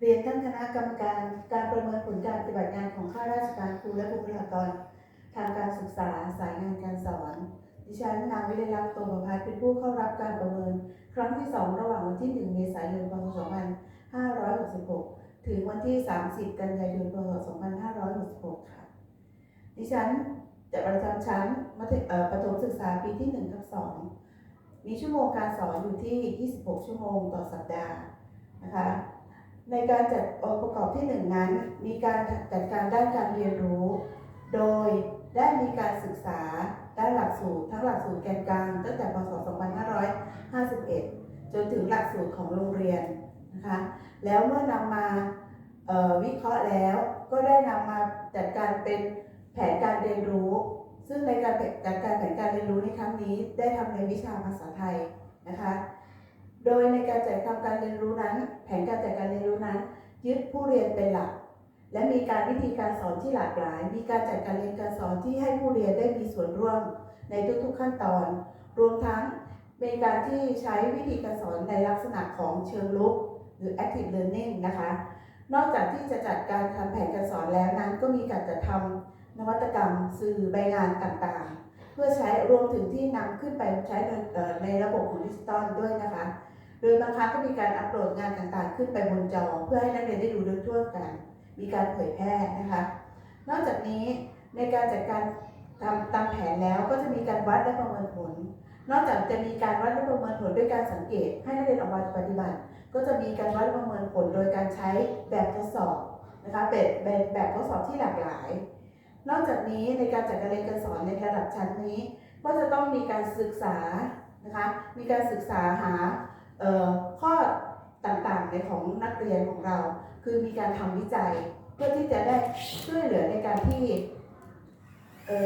เรียนท่านคณะกรรมการการประเมินผลการปฏิบัติงานของข้าราชการครูและบุคลากร ทางการศึกษาสายงานการสอน ดิฉันนางวิเลลักษ์โตประพัฒน์เป็นผู้เข้ารับการประเมิน ครั้งที่ 2 ระหว่างวันที่ 1 เมษายน พศ 2566 ถึงวันที่ 30 กันยายน พศ 2566 ค่ะ ดิฉันจะประจำชั้นมัธยเอ่อประถมศึกษาปีที่1ทับ2มีชั่วโมงการสอนอยู่ที่ 26 ชั่วโมงต่อสัปดาห์นะคะ ในการจัดองค์ประกอบที่หนึ่งนั้น มีการจัดการด้านการเรียนรู้ โดยได้มีการศึกษาด้านหลักสูตรทั้งหลักสูตรแกนกลางตั้งแต่พศ 2551 จนถึงหลักสูตรของโรงเรียนนะคะ แล้วเมื่อนำมาวิเคราะห์แล้วก็ได้นำมาจัดการเป็นแผนการเรียนรู้ ซึ่งในการจัดการแผนการเรียนรู้ในครั้งนี้ ได้ทำในวิชาภาษาไทยนะคะ โดยในการจัดทำการเรียนรู้นั้น แผนการจัดการเรียนรู้นั้น ยึดผู้เรียนเป็นหลัก และมีการวิธีการสอนที่หลากหลาย มีการจัดการเรียนการสอนที่ให้ผู้เรียนได้มีส่วนร่วมในทุกๆขั้นตอน รวมทั้งเป็นการที่ใช้วิธีการสอนในลักษณะของเชิงลุก หรือ active learning นะคะ นอกจากที่จะจัดการทำแผนการสอนแล้วนั้น ก็มีการจัดทำนวัตกรรม สื่อใบงานต่างๆ เพื่อใช้รวมถึงที่นำขึ้นไปใช้ในเอ่อในระบบของดิจิตอลด้วยนะคะ โดยบางครั้งก็มีการอัปโหลดงานต่างๆ ขึ้นไปบนจอ เพื่อให้นักเรียนได้ดูโดยทั่วกัน มีการเผยแพร่นะคะ นอกจากนี้ในการจัดการทำตามแผนแล้วก็จะมีการวัดและประเมินผล นอกจากจะมีการวัดและประเมินผลด้วยการสังเกต ให้นักเรียนออกมาปฏิบัติ ก็จะมีการวัดและประเมินผลโดยการใช้แบบทดสอบนะคะแบบแบบแบบทดสอบที่หลากหลาย นอกจากนี้ในการจัดการเรียนการสอนในระดับชั้นนี้ ก็จะต้องมีการศึกษานะคะ มีการศึกษาหา ข้อต่างๆในของนักเรียนของเรา คือมีการทำวิจัย เพื่อที่จะได้ช่วยเหลือในการที่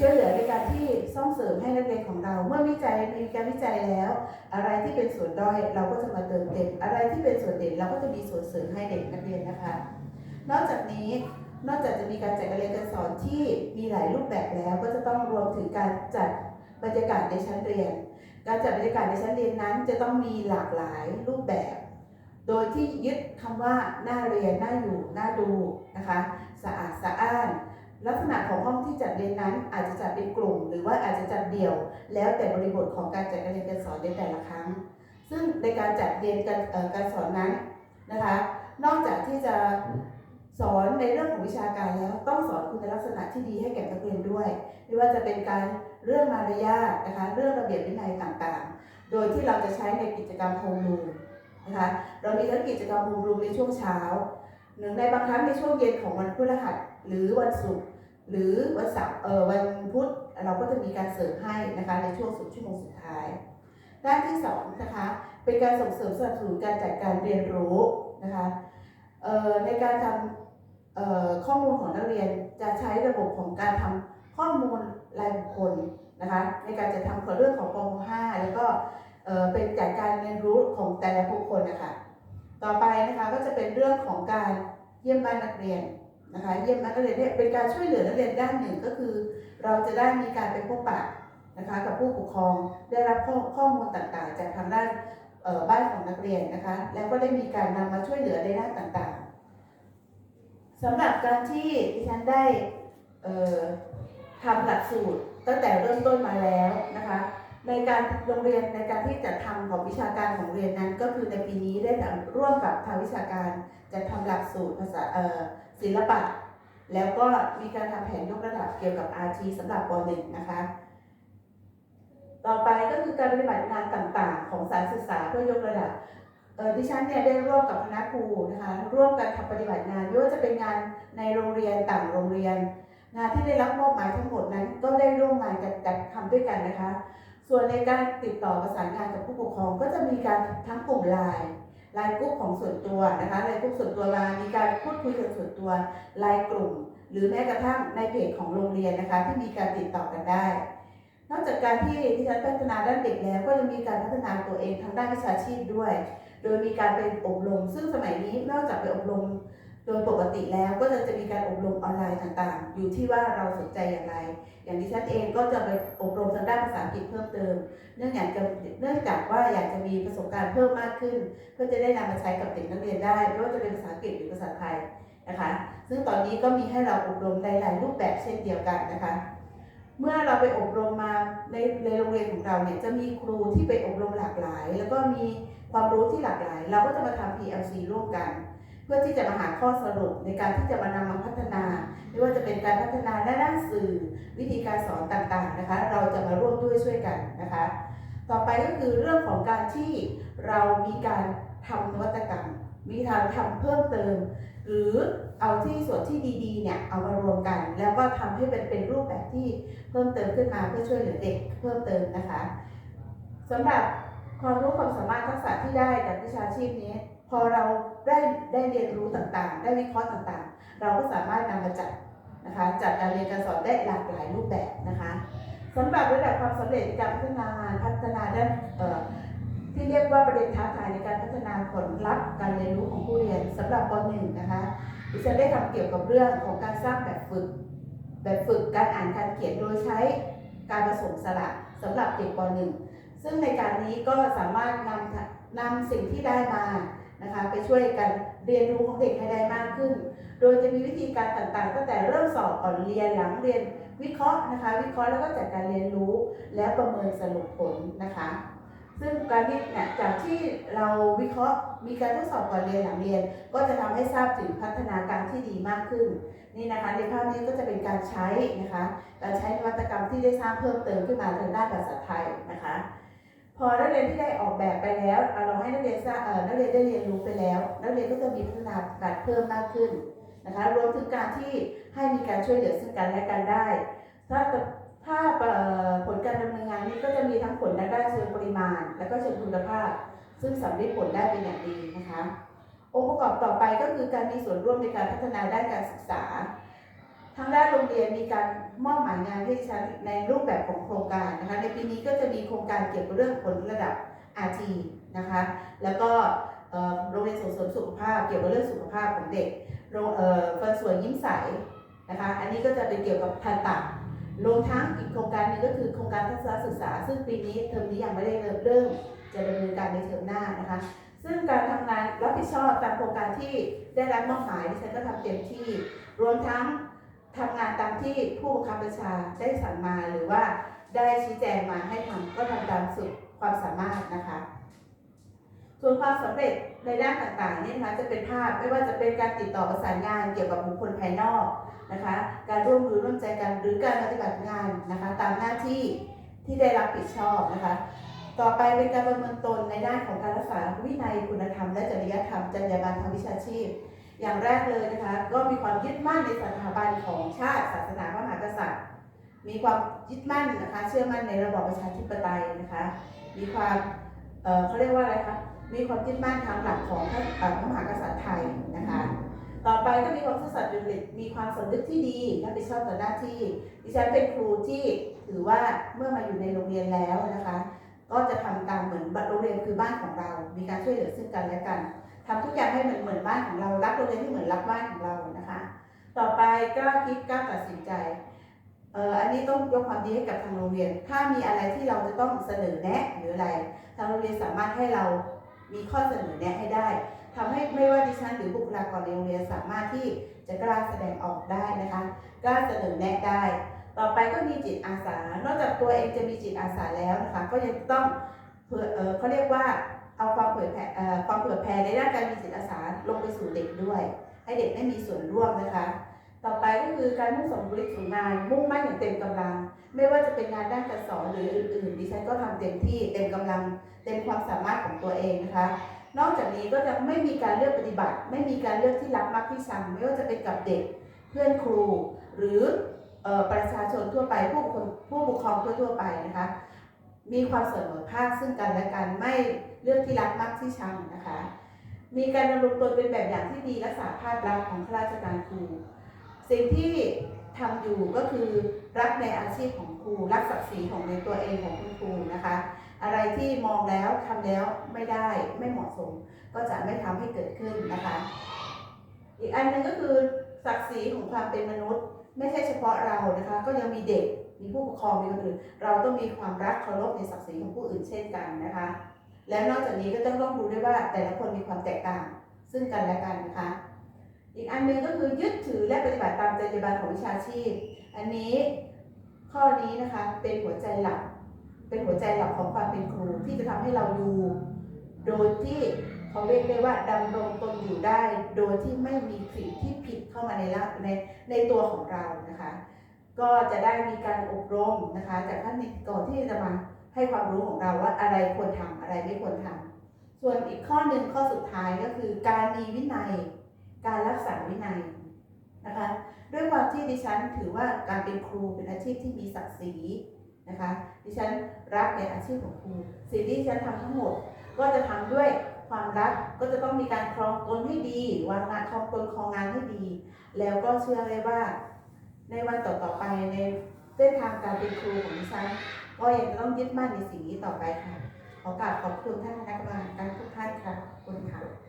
ช่วยเหลือในการที่ส่งเสริมให้นักเรียนของเรา เมื่อวิจัยมีการวิจัยแล้ว อะไรที่เป็นส่วนด้อยเราก็จะมาเติมเต็มอะไรที่เป็นส่วนเด่นเราก็จะมีส่วนเสริมให้เด็กนักเรียนนะคะ นอกจากนี้นอกจากจะมีการจัดการเรียนการสอนที่มีหลายรูปแบบแล้ว ก็จะต้องรวมถึงการจัดบรรยากาศในชั้นเรียน การจัดบรรยากาศในชั้นเรียนนั้น จะต้องมีหลากหลายรูปแบบ โดยที่ยึดคำว่าน่าเรียนน่าอยู่น่าดูนะคะสะอาดสะอ้านลักษณะของห้องที่จัดเรียนนั้นอาจจะจัดเป็นกลุ่ม หรือว่าอาจจะจัดเดี่ยว แล้วแต่บริบทของการจัดการเรียนการสอนในแต่ละครั้ง ซึ่งในการจัดเรียนการการสอนนั้นนะคะ นอกจากที่จะสอนในเรื่องของวิชาการแล้วต้องสอนคุณลักษณะที่ดีให้แก่นักเรียนด้วย ไม่ว่าจะเป็นการ เรื่องมารยาทนะคะ เรื่องระเบียบวินัยต่างๆ โดยที่เราจะใช้ในกิจกรรมโฮมรูมนะคะ เรามีทั้งกิจกรรมโฮมรูมในช่วงเช้า หนึ่งในบางครั้งในช่วงเย็นของวันพฤหัสหรือวันศุกร์หรือวันเสาร์เอ่อวันพุธเราก็จะมีการเสริมให้นะคะในช่วงสุดชั่วโมงสุดท้าย ด้านที่สองนะคะเป็นการส่งเสริมสนับสนุนการจัดการเรียนรู้นะคะเอ่อในการทำเอ่อข้อมูลของนักเรียนจะใช้ระบบของการทำข้อมูล รายบุคคลนะคะในการจะทำเรื่องของป .5 แล้วก็เป็นจัดการเรียนรู้ของแต่ละบุคคลนะคะต่อไปนะคะก็จะเป็นเรื่องของการเยี่ยมบ้านนักเรียนนะคะเยี่ยมบ้านนักเรียนเนี่ยเป็นการช่วยเหลือนักเรียนด้านหนึ่งก็คือ เราจะได้มีการไปพบปะนะคะกับผู้ปกครองได้รับข้อข้อมูลต่างๆ จากทางด้านบ้านของนักเรียนนะคะแล้วก็ได้มีการนำมาช่วยเหลือในด้านต่างๆสำหรับการที่ดิฉันได้ ทำหลักสูตรตั้งแต่เริ่มต้นมาแล้วนะคะ ในการโรงเรียนในการที่จัดทำของวิชาการของเรียนนั้น ก็คือในปีนี้ได้ทำร่วมกับทางวิชาการจัดทำหลักสูตรภาษาเอ่อศิลปะ แล้วก็มีการทำแผนยกระดับเกี่ยวกับ RT สำหรับป .1 นะคะ ต่อไปก็คือการปฏิบัติงานต่างๆ ของสารศึกษาเพื่อยกระดับดิฉันเนี่ยได้ร่วมกับคณะครูนะคะร่วมกันทำปฏิบัติงานไม่ว่าจะเป็นงานในโรงเรียนต่างโรงเรียน งานที่ได้รับมอบหมายทั้งหมดนั้นก็ได้ร่วมงานกันจัดทำด้วยกันนะคะ ส่วนในการติดต่อประสานงานกับผู้ปกครอง ก็จะมีการทั้งกลุ่มไลน์ไลน์กลุ่มของส่วนตัวนะคะไลน์กลุ่มส่วนตัวมามีการพูดคุยกันส่วนตัวไลน์กลุ่ม หรือแม้กระทั่งในเพจของโรงเรียนนะคะ ที่มีการติดต่อกันได้ นอกจากการที่ที่ฉันพัฒนาด้านเด็กแล้ว ก็ยังมีการพัฒนาตัวเองทางด้านวิชาชีพด้วย โดยมีการไปอบรม ซึ่งสมัยนี้นอกจากไปอบรม โดยปกติแล้วก็จะจะมีการอบรมออนไลน์ต่างๆ อยู่ที่ว่าเราสนใจอย่างไร อย่างดิฉันเองก็จะไปอบรมทางด้านภาษาอังกฤษเพิ่มเติม เนื่องจากเนื่องจากว่าอยากจะมีประสบการณ์เพิ่มมากขึ้น เพื่อจะได้นำมาใช้กับเด็กนักเรียนได้ไม่ว่าจะเป็นภาษาอังกฤษหรือภาษาไทยนะคะ ซึ่งตอนนี้ก็มีให้เราอบรมในหลายรูปแบบเช่นเดียวกันนะคะ เมื่อเราไปอบรมมาในในโรงเรียนของเราเนี่ยจะมีครูที่ไปอบรมหลากหลาย แล้วก็มีความรู้ที่หลากหลาย เราก็จะมาทำ PLC ร่วมกัน พื่อที่จะมาหาข้อสรุปในการที่จะมานำมาพัฒนา ไม่ว่าจะเป็นการพัฒนาด้านสื่อวิธีการสอนต่างๆนะคะ เราจะมาร่วมด้วยช่วยกันนะคะ ต่อไปก็คือเรื่องของการที่เรามีการทำนวัตกรรม มีทางทำเพิ่มเติม หรือเอาที่ส่วนที่ดีๆเนี่ยเอามารวมกัน แล้วก็ทำให้เป็นเป็นรูปแบบที่เพิ่มเติมขึ้นมาเพื่อช่วยเหลือเด็กเพิ่มเติมนะคะสำหรับความรู้ความสามารถทักษะที่ได้จากวิชาชีพนี้ พอเราได้ได้เรียนรู้ต่างๆ ได้วิเคราะห์ต่างๆ เราก็สามารถนำมาจัดนะคะจัดการเรียนการสอนได้หลากหลายรูปแบบนะคะสำหรับระดับความสำเร็จในการพัฒนางานพัฒนาด้านที่เรียกว่าประเด็นท้าทายในการพัฒนาผลลัพธ์การเรียนรู้ของผู้เรียนสำหรับป .1 นะคะดิฉันได้ทำเกี่ยวกับเรื่องของการสร้างแบบฝึก แบบฝึกการอ่านการเขียนโดยใช้การผสมสระสำหรับเด็กป .1 ซึ่งในการนี้ก็สามารถนำนำสิ่งที่ได้มา นะคะไปช่วยกันเรียนรู้ของเด็กให้ได้มากขึ้น โดยจะมีวิธีการต่างๆ ตั้งแต่เริ่มสอบก่อนเรียนหลังเรียนวิเคราะห์นะคะ วิเคราะห์แล้วก็จัดการเรียนรู้ และประเมินสรุปผลนะคะ ซึ่งการที่เนี่ยจากที่เราวิเคราะห์มีการทดสอบก่อนเรียนหลังเรียน ก็จะทำให้ทราบถึงพัฒนาการที่ดีมากขึ้นนี่นะคะในภาพนี้ก็จะเป็นการใช้นะคะการใช้นวัตกรรมที่ได้สร้างเพิ่มเติมขึ้นมาทางด้านภาษาไทยนะคะ พอนักเรียนที่ได้ออกแบบไปแล้วเราให้นักเรียนทราบเอ่อนักเรียนได้เรียนรู้ไปแล้ว นักเรียนก็จะมีพัฒนาการเพิ่มมากขึ้นนะคะรวมถึงการที่ให้มีการช่วยเหลือซึ่งกันและกันได้ ถ้าถ้าผลการดำเนินงานนี้ก็จะมีทั้งผลในด้านเชิงปริมาณ และก็เชิงคุณภาพ ซึ่งสำเร็จผลได้เป็นอย่างดีนะคะ องค์ประกอบต่อไปก็คือการมีส่วนร่วมในการพัฒนาด้านการศึกษา ทางด้านโรงเรียนมีการมอบหมายงานให้ดิฉันในรูปแบบของโครงการนะคะในปีนี้ก็จะมีโครงการเกี่ยวกับเรื่องผลระดับ RT นะคะแล้วก็โรงเรียนส่งเสริมสุขภาพ เกี่ยวกับเรื่องสุขภาพของเด็กโรงเอ่อฟันสวยยิ้มใสนะคะอันนี้ก็จะเป็นเกี่ยวกับทันตะรวมทั้งอีกโครงการนึงก็คือโครงการทัศนศึกษา ซึ่งปีนี้เทอมนี้ยังไม่ได้เริ่มเริ่มจะดำเนินการในเทอมหน้านะคะซึ่งการทำงานรับผิดชอบตามโครงการที่ได้รับมอบหมายดิฉันก็ทำเต็มที่ รวมทั้ง ทำงานตามที่ผู้บังคับบัญชาได้สั่งมาหรือว่าได้ชี้แจงมาให้ทำก็ทำตามสุดความสามารถนะคะ ส่วนความสำเร็จในด้านต่างๆนี่นะคะจะเป็นภาพไม่ว่าจะเป็นการติดต่อประสานงานเกี่ยวกับบุคคลภายนอกนะคะ การร่วมมือร่วมใจกันหรือการปฏิบัติงานนะคะ ตามหน้าที่ที่ได้รับผิดชอบนะคะ ต่อไปเป็นการประเมินตนในด้านของการรักษาวินัยคุณธรรมและจริยธรรมจรรยาบรรณทางวิชาชีพ อย่างแรกเลยนะคะ ก็มีความยึดมั่นในสถาบันของชาติศาสนาพระมหากษัตริย์ มีความยึดมั่นนะคะเชื่อมั่นในระบอบประชาธิปไตยนะคะ มีความเออเขาเรียกว่าอะไรคะมีความยึดมั่นทางหลักของพระมหากษัตริย์ไทยนะคะ ต่อไปก็มีความซื่อสัตย์สุจริตมีความสำนึกที่ดีรับผิดชอบต่อหน้าที่ดิฉันเป็นครูที่ถือว่าเมื่อมาอยู่ในโรงเรียนแล้วนะคะ ก็จะทำตามเหมือนโรงเรียนคือบ้านของเรา มีการช่วยเหลือซึ่งกันและกัน ทำทุกอย่างให้เหมือนเหมือนบ้านของเรา รักโรงเรียนที่เหมือนรักบ้านของเรานะคะ ต่อไปกล้าคิดกล้าตัดสินใจเอ่ออันนี้ต้องยกความดีให้กับทางโรงเรียน ถ้ามีอะไรที่เราจะต้องเสนอแนะหรืออะไร ทางโรงเรียนสามารถให้เรามีข้อเสนอแนะให้ได้ทำให้ไม่ว่าดิฉันหรือบุคลากรในโรงเรียนสามารถที่จะกล้าแสดงออกได้นะคะกล้าเสนอแนะได้ ต่อไปก็มีจิตอาสา นอกจากตัวเองจะมีจิตอาสาแล้วนะคะ ก็ยังต้องเอเอเขาเรียกว่า เอาความเผยแผ่เอ่ความเผื่อแผ่ในด้านการมีจิตอาสาลงไปสู่เด็กด้วย ให้เด็กได้มีส่วนร่วมนะคะ ต่อไปก็คือการมุ่งส่งบุคลิสู่งาน มุ่งมั่นอย่างเต็มกำลัง ไม่ว่าจะเป็นงานด้านการสอนหรืออื่นๆดิฉันก็ทำเต็มที่เต็มกำลัง เต็มความสามารถของตัวเองนะคะนอกจากนี้ก็จะไม่มีการเลือกปฏิบัติ ไม่มีการเลือกที่รักมักที่ชังไม่ว่าจะเป็นกับเด็กเพื่อนครู หรืออประชาชนทั่วไปผู้ครองผู้ปกครองทั่วๆไปนะคะ มีความเสมอภาคซึ่งกันและกันไม่ เลือกที่รักมักที่ชังนะคะ มีการดำรงตนเป็นแบบอย่างที่ดีรักษาภาพลักษณ์ของข้าราชการครู สิ่งที่ทำอยู่ก็คือรักในอาชีพของครูรักศักดิ์ศรีของในตัวเองของคุณครูนะคะ อะไรที่มองแล้วทำแล้วไม่ได้ไม่เหมาะสม ก็จะไม่ทำให้เกิดขึ้นนะคะ อีกอันหนึ่งก็คือศักดิ์ศรีของความเป็นมนุษย์ ไม่ใช่เฉพาะเรานะคะ ก็ยังมีเด็กมีผู้ปกครองมีคนอื่นเราต้องมีความรักเคารพในศักดิ์ศรีของผู้อื่นเช่นกันนะคะ แล้วนอกจากนี้ก็ต้องต้องดูด้วยว่าแต่ละคนมีความแตกต่าง ซึ่งกันและกันนะคะ อีกอันหนึงก็คือยึดถือและปฏิบัติตามจรรยาบรรณของวิชาชีพ อันนี้ข้อนี้นะคะเป็นหัวใจหลัก เป็นหัวใจหลักของความเป็นครูที่จะทำให้เราอยู่ โดยที่เขาเรียกได้ว่าดำรงตนอยู่ได้ โดยที่ไม่มีสิ่งที่ผิดเข้ามาในละในในตัวของเรานะคะ ก็จะได้มีการอบรมนะคะจากท่านนิติกรที่จะมา ให้ความรู้ของเราว่าอะไรควรทำอะไรไม่ควรทำส่วนอีกข้อหนึ่งข้อสุดท้ายก็คือ การมีวินัย การรักษาวินัยนะคะ ด้วยความที่ดิฉันถือว่าการเป็นครูเป็นอาชีพที่มีศักดิ์ศรีนะคะ ดิฉันรักในอาชีพของครูสิ่งที่ดิฉันทำทั้งหมด ก็จะทำด้วยความรักก็จะต้องมีการครองตนให้ดี วางงานครองตนครองงานให้ดี แล้วก็เชื่อเลยว่า ในวันต่อๆไปในเส้นทางการเป็นครูของดิฉัน ก็ยังจะต้องยึดมั่นในสิ่งนี้ต่อไปค่ะ ขอกราบขอบคุณท่านคณะกรรมการทุกท่านค่ะขอบคุณค่ะ